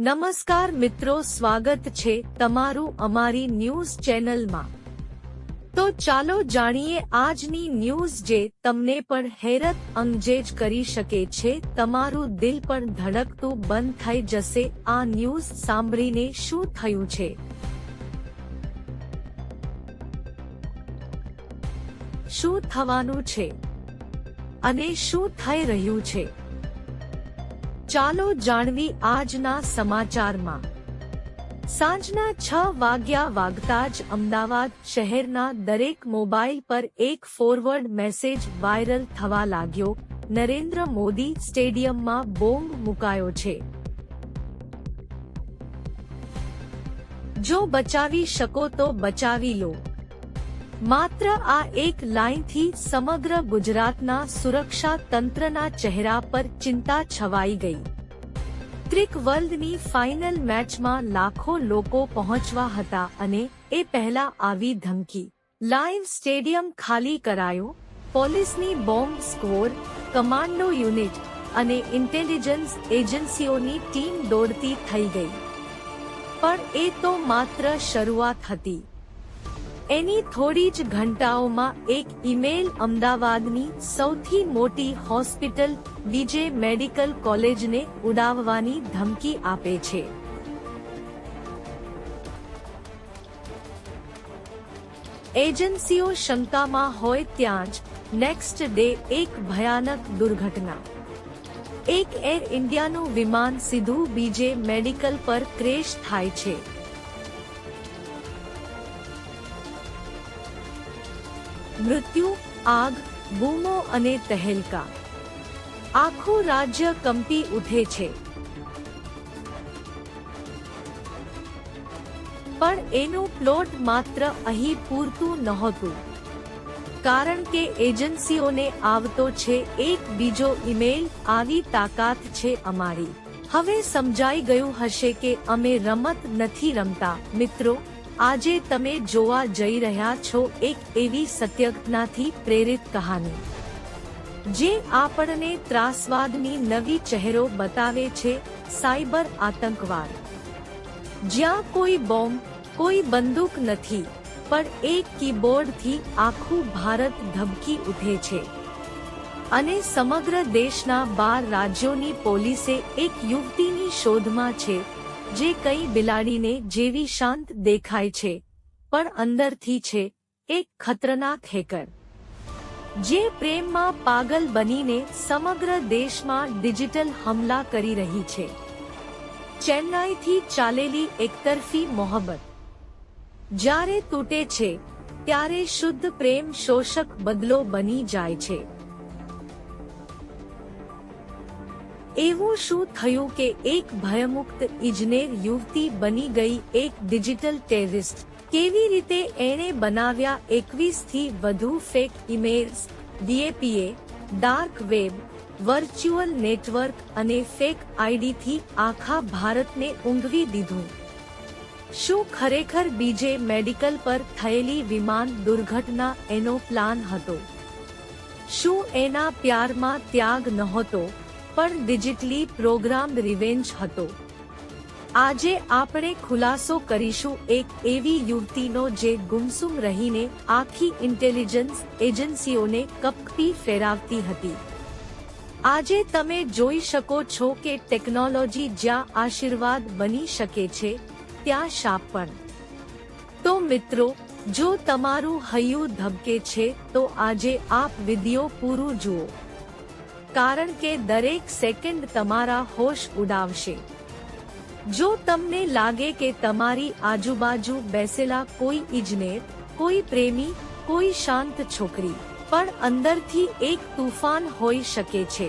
નમસ્કાર મિત્રો, સ્વાગત છે તમારું અમારી ન્યૂઝ ચેનલમાં. તો ચાલો જાણીએ આજની ન્યૂઝ જે તમને પણ હેરત અંગેજ કરી શકે છે. તમારું દિલ પણ ધડકતું બંધ થઈ જશે. આ ન્યૂઝ સાંભળીને શું થયું છે? શું થવાનું છે? અને શું થઈ રહ્યું છે? ચાલો જાણવી આજના સમાચારમાં. સાંજના છ વાગ્યા વાગતા જ અમદાવાદ શહેરના દરેક મોબાઈલ પર એક ફોરવર્ડ મેસેજ વાયરલ થવા લાગ્યો. નરેન્દ્ર મોદી સ્ટેડિયમમાં બોમ્બ મુકાયો છે. જો બચાવી શકો તો બચાવી લો. માત્ર આ એક લાઈનથી સમગ્ર ગુજરાતના સુરક્ષા તંત્રના ચહેરા પર ચિંતા છવાઈ ગઈ. ક્રિક વર્લ્ડની ફાઇનલ મેચમાં લાખો લોકો પહોંચવા હતા અને એ પહેલા આવી ધમકી. લાઈવ સ્ટેડિયમ ખાલી કરાયો, પોલીસની બોમ્બ સ્કોર, કમાન્ડો યુનિટ અને ઇન્ટેલિજન્સ એજન્સીઓની ટીમ દોડતી થઈ ગઈ. પણ એ તો માત્ર શરૂઆત હતી. એની થોડી જ ઘંટાઓમાં એક ઈમેલ અમદાવાદની સૌથી મોટી હોસ્પિટલ વિજય મેડિકલ કોલેજને ઉડાવવાની ધમકી આપે છે. એજન્સીઓ શંકામાં હોય ત્યાં જ નેક્સ્ટ ડે એક ભયાનક દુર્ઘટના. એક એર ઇન્ડિયાનું વિમાન સીધું બીજે મેડિકલ પર ક્રેશ થાય છે. મૃત્યુ, આગ, બૂમો અને તહેલકા. આખું રાજ્ય કંપી ઉઠે છે. પણ એનું પ્લોટ માત્ર અહીં પૂરતું નહોતું. કારણ કે એજન્સીઓને આવતો છે એક બીજો ઈમેલ, આવી તાકાત છે અમારી. હવે સમજાઈ ગયું હશે કે અમે રમત નથી રમતા, મિત્રો. આજે તમે જોવા જઈ રહ્યા છો એક એવી સત્યઘટનાથી પ્રેરિત કહાની. જે આપણને ત્રાસવાદની નવી ચહેરો બતાવે છે, સાયબર આતંકવાદ. જ્યાં કોઈ બોમ્બ, કોઈ બંદૂક નથી, પણ એક કીબોર્ડથી આખું ભારત ધબકી ઉઠે છે. અને સમગ્ર દેશના બાર રાજ્યોની પોલીસે એક યુવતીની શોધમાં છે જે કઈ બિલાડીને જેવી શાંત દેખાય છે, પણ અંદરથી છે, એક ખતરનાક હેકર. જે પ્રેમમાં પાગલ બનીને સમગ્ર દેશમાં ડિજિટલ હમલા કરી રહી છે. ચેન્નાઈથી ચાલેલી એકતરફી મોહબ્બત. જ્યારે તૂટે છે, ત્યારે શુદ્ધ પ્રેમ શોષક બદલો બની જાય છે. એવું શું થયું કે એક ભયમુક્ત ઇજનેર યુવતી બની ગઈ એક ડિજિટલ ટેરિસ્ટ? કેવી રીતે એણે બનાવ્યા એકવીસથી વધુ ફેક ઇમેલ્સ ડીએપીએ, ડાર્ક વેબ, વર્ચ્યુઅલ નેટવર્ક અને ફેક આઈડીથી આખા ભારતને ઊંઘવી દીધું. શું ખરેખર બીજે મેડિકલ પર થયેલી વિમાન દુર્ઘટના એનો પ્લાન હતો? શું એના પ્યારમાં ત્યાગ નહોતો? પણ ડિજિટલી પ્રોગ્રામ રિવેન્જ હતો. આજે આપણે ખુલાસો કરીશું એક એવી યુવતીનો જે ગુમસુમ રહીને આખી ઇન્ટેલિજન્સ એજન્સીઓને કપકપી ફેરાવતી હતી. આજે તમે જોઈ શકો છો કે ટેકનોલોજી જ્યાં આશીર્વાદ બની શકે છે, ત્યાં શાપ પણ. તો મિત્રો, જો તમારું હૈયું ધબકે છે, તો આજે આપ વિડિયો પૂરું જુઓ. કારણ કે દરેક સેકન્ડ તમારા હોશ ઉડાવશે. જો તમને લાગે કે તમારી આજુબાજુ બેસેલા કોઈ ઇજનેર, કોઈ પ્રેમી, કોઈ શાંત છોકરી, પણ અંદરથી એક તુફાન હોઈ શકે છે.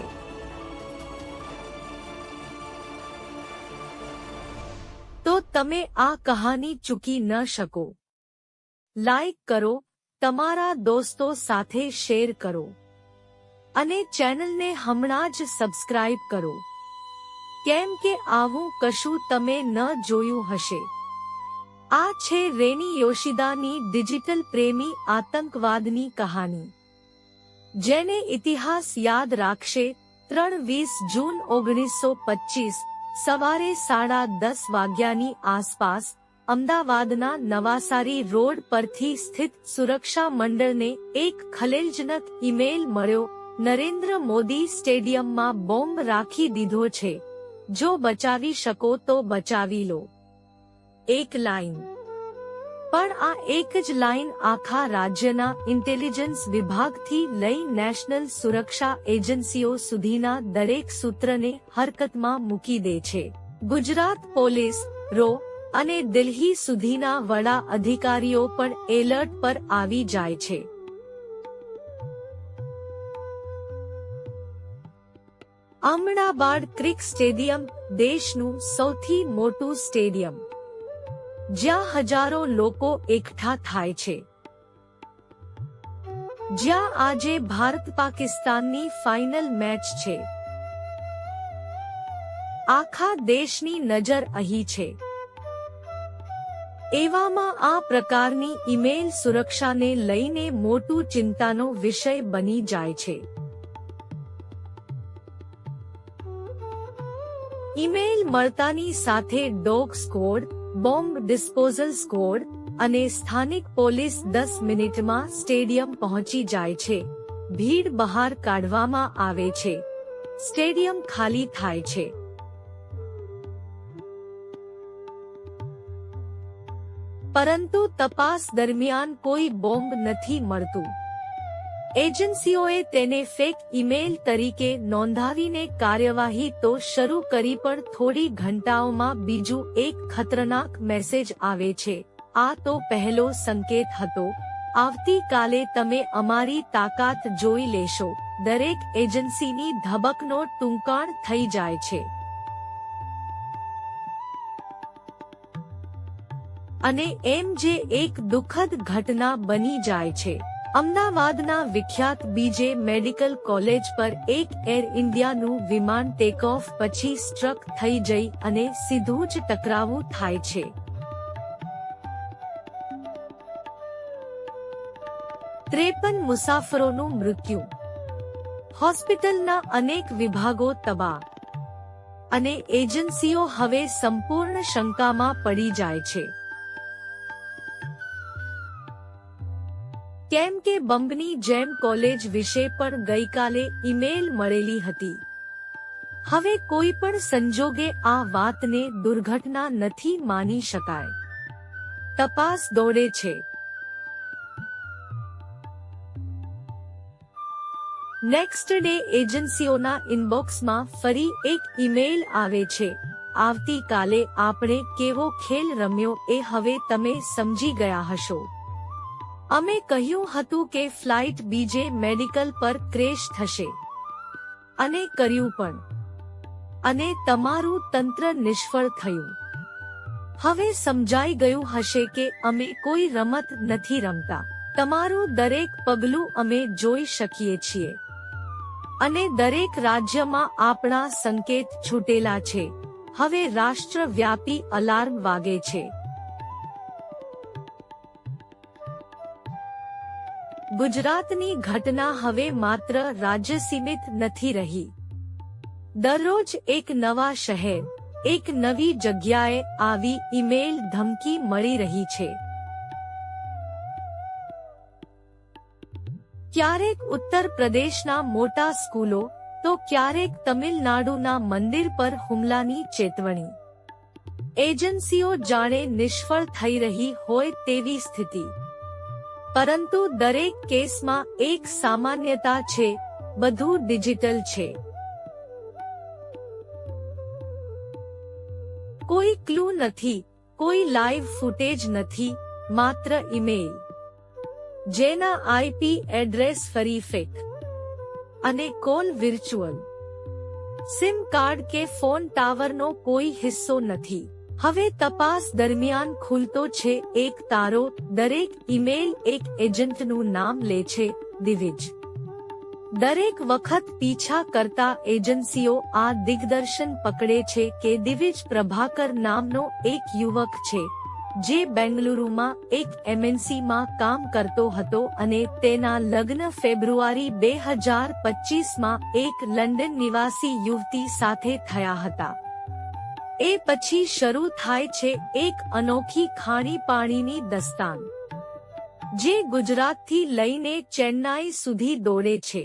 તો તમે આ કહાની ચૂકી ન શકો. લાઈક કરો, તમારા દોસ્તો સાથે શેર કરો. અને ચેનલને હમણાં જ સબસ્ક્રાઇબ કરો. કેમ કે આવું કશું તમે ન જોયું હશે. આ છે રેની યોશિદાની ડિજિટલ પ્રેમી આતંકવાદની કહાની. જેને ઇતિહાસ યાદ રાખશે, ત્રણ વીસ જૂન ઓગણીસો પચીસ, સવારે સાડા દસ વાગ્યાની આસપાસ, અમદાવાદના નવાસારી રોડ પરથી સ્થિત સુરક્ષા મંડળને એક ખલેલજનક ઈમેલ મળ્યો નરેન્દ્ર મોદી સ્ટેડિયમમાં બોમ્બ રાખી દીધો છે. જો બચાવી શકો તો બચાવી લો. એક લાઈન. પણ આ એક જ લાઈન આખા રાજ્યના ઇન્ટેલિજન્સ વિભાગથી લઈ નેશનલ સુરક્ષા એજન્સીઓ સુધીના દરેક સૂત્રને હરકતમાં મૂકી દે છે. ગુજરાત પોલીસ, રો, અને દિલ્હી સુધીના વડા અધિકારીઓ પણ એલર્ટ પર આવી જાય છે. અમદાવાદ ક્રિક સ્ટેડિયમ, દેશનું સૌથી મોટું સ્ટેડિયમ. જ્યાં હજારો લોકો એકઠા થાય છે. જ્યાં આજે ભારત પાકિસ્તાનની ફાઇનલ મેચ છે. આખા દેશની નજર અહીં છે. એવામાં આ પ્રકારની ઈમેલ સુરક્ષાને લઈને મોટું ચિંતાનો વિષય બની જાય છે. ઈમેલ મળતાની સાથે dog squad bomb disposal squad અને સ્થાનિક પોલીસ દસ મિનિટમાં સ્ટેડિયમ પહોંચી જાય છે. ભીડ બહાર કાઢવામાં આવે છે. સ્ટેડિયમ ખાલી થાય છે. પરંતુ તપાસ દરમિયાન કોઈ બોમ્બ નથી મળતું. એજન્સીઓએ તેને ફેક ઈમેલ તરીકે નોંધાવીને કાર્યવાહી તો શરૂ કરી પણ થોડી ઘંટાઓમાં બીજું એક ખતરનાક મેસેજ આવે છે. આ તો પહેલો સંકેત હતો. આવતીકાલે તમે અમારી તાકાત જોઈ લેશો. દરેક એજન્સીની ધબકનો ટૂંકાણ થઈ જાય છે. અને એમ જે એક દુઃખદ ઘટના બની જાય છે. અમદાવાદના વિખ્યાત બીજે મેડિકલ કોલેજ પર એક એર ઇન્ડિયાનું વિમાન ટેકઓફ પછી સ્ટ્રક થઈ જઈ અને સીધું જ ટકરાવું થાય છે. ત્રેપન મુસાફરોનું મૃત્યુ. હોસ્પિટલના અનેક વિભાગો તબાહ. અને એજન્સીઓ હવે સંપૂર્ણ શંકામાં પડી જાય છે. કેમ કે બંબની જેમ કોલેજ વિશે પણ ગઈકાલે ઈમેલ મળેલી હતી. હવે કોઈ પણ સંજોગે આ વાતને દુર્ઘટના નથી માની શકાય. તપાસ દોડે છે. નેક્સ્ટ ડે એજન્સીઓના ઇનબોક્સમાં ફરી એક ઈમેલ આવે છે. આવતીકાલે આપણે કેવો ખેલ રમ્યો એ હવે તમે સમજી ગયા હશો. અમે કહ્યું હતું કે ફ્લાઇટ બીજે મેડિકલ પર ક્રેશ થશે. અને કર્યું પણ. અને તમારું તંત્ર નિષ્ફળ થયું. હવે સમજાઈ ગયું હશે કે અમે કોઈ રમત નથી રમતા. તમારું દરેક પગલું અમે જોઈ શકીએ છીએ. અને દરેક રાજ્યમાં આપણા સંકેત છૂટેલા છે. હવે રાષ્ટ્રવ્યાપી અલાર્મ વાગે છે. ગુજરાતની ઘટના હવે માત્ર રાજ્ય સીમિત નથી રહી. દરરોજ એક નવા શહેર, એક નવી જગ્યાએ આવી ઈમેલ ધમકી મળી રહી છે. ક્યારેક ઉત્તર પ્રદેશના મોટા સ્કૂલો, તો ક્યારેક તમિલનાડુના મંદિર પર હુમલાની ચેતવણી. એજન્સીઓ જાણે નિષ્ફળ થઈ રહી હોય તેવી સ્થિતિ. પરંતુ દરેક કેસમાં એક સામાન્યતા છે, બધું ડિજિટલ છે. કોઈ ક્લુ નથી, કોઈ લાઈવ ફૂટેજ નથી, માત્ર ઈમેલ. જેના આઈપી એડ્રેસ ફરી ફેક. અને કોલ વિર્ચ્યુઅલ સિમ કાર્ડ કે ફોન ટાવરનો કોઈ હિસ્સો નથી. હવે તપાસ દરમિયાન ખુલતો છે એક તારો, દરેક ઈમેલ એક એજન્ટનું નામ લે છે, દિવિજ. દરેક વખત પીછા કરતા એજન્સીઓ આ દિગ્દર્શન પકડે છે કે દિવિજ પ્રભાકર નામનો એક યુવક છે, જે બેંગલુરુમાં એક એમએનસીમાં કામ કરતો હતો અને તેના લગ્ન ફેબ્રુઆરી બે હજાર પચીસમાં એક લંડન નિવાસી યુવતી સાથે થયા હતા. એ પછી શરૂ થાય છે એક અનોખી ખાણી પાણીની દસ્તાન, જે ગુજરાતથી લઈને ચેન્નાઈ સુધી દોડે છે.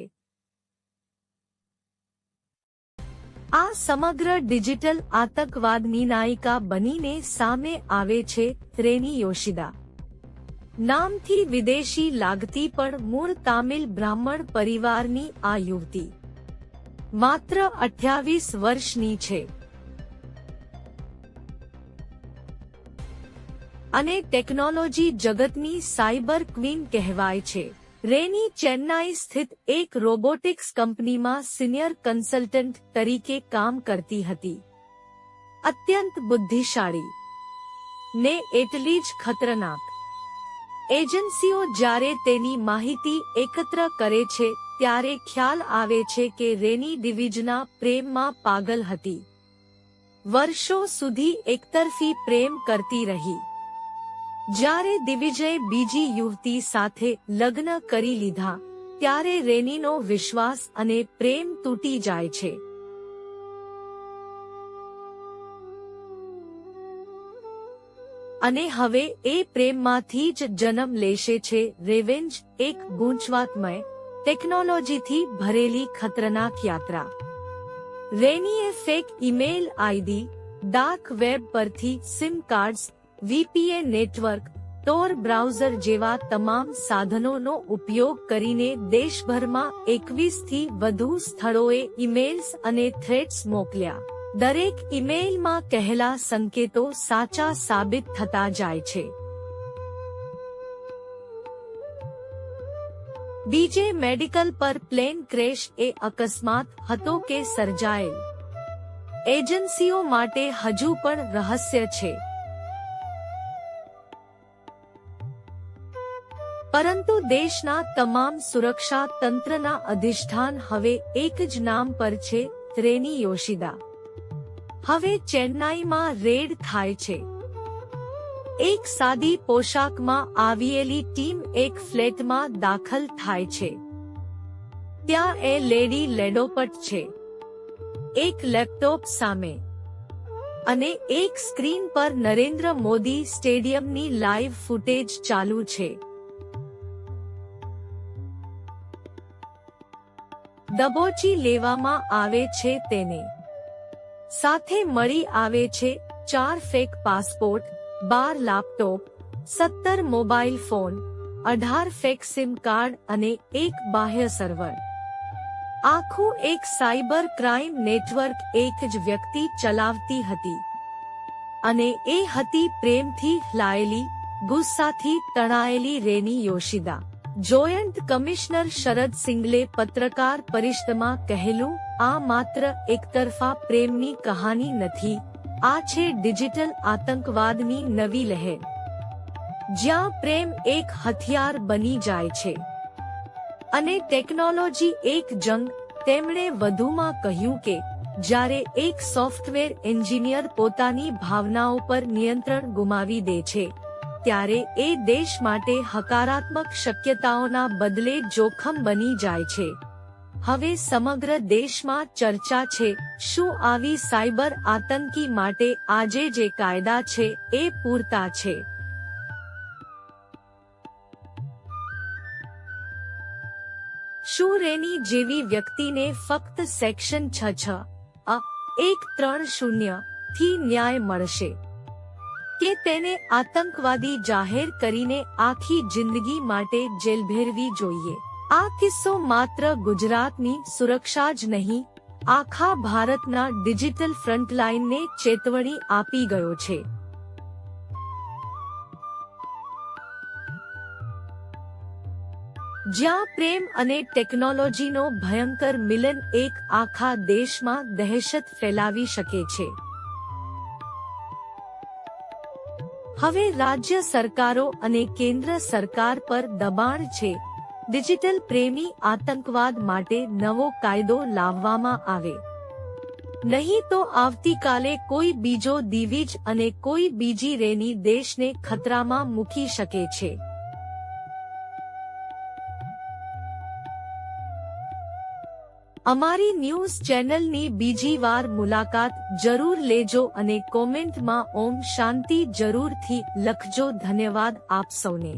આ સમગ્ર ડિજિટલ આતંકવાદની નાયિકા બનીને સામે આવે છે રેની યોશિદા. નામથી વિદેશી લાગતી પણ મૂળ તામિલ બ્રાહ્મણ પરિવારની આ યુવતી, માત્ર અઠ્યાવીસ વર્ષની છે. અને ટેકનોલોજી જગતની સાયબર ક્વીન કહેવાય છે. રેની ચેન્નાઈ સ્થિત એક રોબોટિક્સ કંપનીમાં સિનિયર કન્સલ્ટન્ટ તરીકે કામ કરતી હતી. અત્યંત બુદ્ધિશાળી. ને એટલી જ ખતરનાક. એજન્સીઓ જ્યારે તેની માહિતી એકત્ર કરે છે, ત્યારે ખ્યાલ આવે છે કે રેની ડિવિઝના પ્રેમમાં પાગલ હતી. વર્ષો સુધી એકતરફી પ્રેમ કરતી રહી. જ્યારે દિવિજય બીજી યુવતી સાથે લગ્ન કરી લીધા, ત્યારે રેનીનો વિશ્વાસ અને પ્રેમ તૂટી જાય છે. અને હવે એ પ્રેમમાંથી જ જન્મ લેશે છે રેવેન્જ, એક ગૂંચવાતમય, ટેકનોલોજીથી ભરેલી ખતરનાક યાત્રા. રેનીએ fake email ID, dark web પરથી SIM cards VPN network, Tor browser જેવા તમામ સાધનોનો ઉપયોગ કરીને દેશભરમાં એકવીસથી વધુ સ્થળોએ ઇમેલ્સ અને થ્રેટ્સ મોકલ્યા. દરેક ઇમેઇલમાં કહેલા સંકેતો સાચા સાબિત થતા જાય છે. બીજે મેડિકલ પર પ્લેન ક્રેશ એ અકસ્માત હતો કે સર્જાયેલ. એજન્સીઓ માટે હજુ પણ રહસ્ય છે. પરંતુ દેશના તમામ સુરક્ષા તંત્રના અધિષ્ઠાન હવે એક જ નામ પર છે ત્રેની યોશિદા. હવે ચેન્નાઈમાં રેડ થાય છે. એક સાદી પોશાકમાં આવીએલી ટીમ એક ફ્લેટમાં દાખલ થાય છે. ત્યાં એ લેડી લેડોપટ છે. એક લેપટોપ સામે. અને એક સ્ક્રીન પર નરેન્દ્ર મોદી સ્ટેડિયમની લાઈવ ફૂટેજ ચાલુ છે. દબોચી લેવામાં આવે છે તેને. સાથે મળી આવે છે ચાર ફેક પાસપોર્ટ, બાર લેપટોપ, સત્તર મોબાઈલ ફોન, અઢાર ફેક સિમ કાર્ડ અને એક બાહ્ય સર્વર. આખું એક સાયબર ક્રાઇમ નેટવર્ક એક જ વ્યક્તિ ચલાવતી હતી. અને એ હતી પ્રેમથી લાયેલી, ગુસ્સાથી તણાયેલી રેની યોશિદા. જોયન્ટ કમિશનર શરદ સિંગલે પત્રકાર પરિષદમાં કહેલું, આ માત્ર એકતરફા પ્રેમની કહાની નથી, આ છે ડિજિટલ આતંકવાદની નવી લહેર. જ્યાં પ્રેમ એક હથિયાર બની જાય છે. અને ટેકનોલોજી એક જંગ, તેમણે વધુમાં કહ્યું કે, જ્યારે એક સોફ્ટવેર એન્જિનિયર પોતાની ભાવનાઓ પર નિયંત્રણ ગુમાવી દે છે ત્યારે એ દેશ માટે હકારાત્મક શક્યતાઓના બદલે જોખમ બની જાય છે. હવે સમગ્ર દેશમાં ચર્ચા છે, શું આવી સાયબર આતંકી માટે આજે જે કાયદા છે, એ પૂરતા છે? શું રેની જેવી વ્યક્તિને ફક્ત સેક્શન છ છ એક ત્રણ શૂન્યથી ન્યાય મળશે. કે તેને આતંકવાદી જાહેર કરીને આખી જિંદગી માટે જેલ ભેરવી જોઈએ. આ કિસ્સો માત્ર ગુજરાતની સુરક્ષા જ નહીં, આખા ભારતના ડિજિટલ ફ્રન્ટલાઇનને ચેતવણી આપી ગયો છે. જ્યાં પ્રેમ અને ટેકનોલોજીનો ભયંકર મિલન એક આખા દેશમાં દહેશત ફેલાવી શકે છે. હવે રાજ્ય સરકારો અને કેન્દ્ર સરકાર પર દબાણ છે. ડિજિટલ પ્રેમી આતંકવાદ માટે નવો કાયદો લાવવામાં આવે. નહીં તો આવતીકાલે કોઈ બીજો દિવિજ અને કોઈ બીજી રેની દેશને ખતરામાં મૂકી શકે છે. અમારી ન્યૂઝ ચેનલની બીજી વાર મુલાકાત જરૂર લેજો અને કોમેન્ટમાં ઓમ શાંતિ જરૂરથી લખજો. ધન્યવાદ આપ સૌને.